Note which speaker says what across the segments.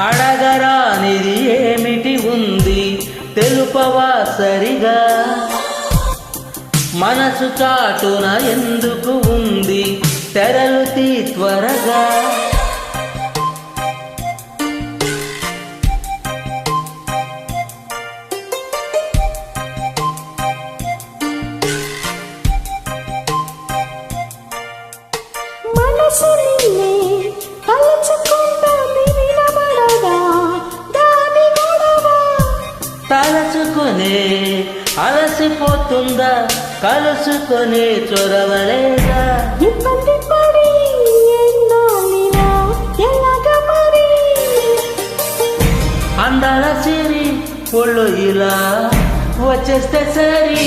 Speaker 1: అడగరానిది ఏమిటి ఉంది? తెలుపవా సరిగా? మనసు చాటున ఎందుకు ఉంది? తెరలు తీ త్వరగా.
Speaker 2: మనసు
Speaker 1: తలచుకునే అలసిపోతుందా కలుసుకునే చొరవలేదా?
Speaker 2: ఇబ్బంది పడి
Speaker 1: అందాల సిరి ఒళ్ళు ఇలా వచ్చేస్తే సరి.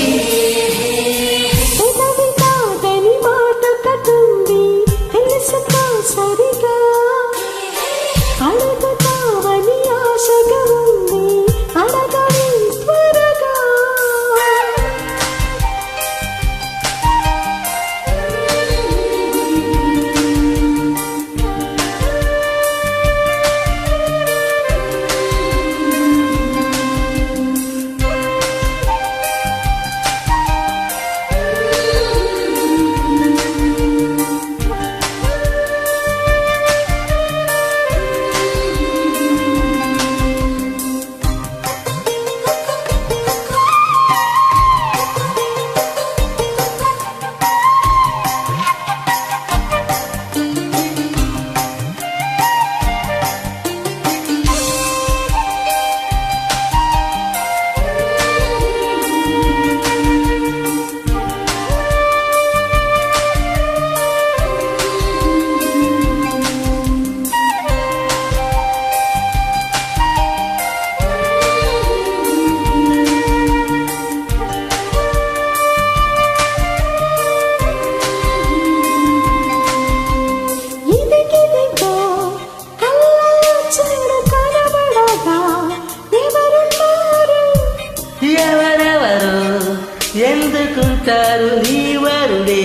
Speaker 1: ఎందుకుంటారు నీవరుడే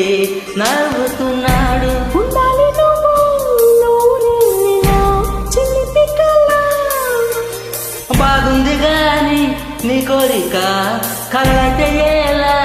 Speaker 1: నవ్వుతున్నాడు.
Speaker 2: ఉండాలి నువ్వు నూరెళ్ళినా చిలిపి కళ
Speaker 1: బాగుంది గాని నీ కోరిక కళ్ళ ఎలా?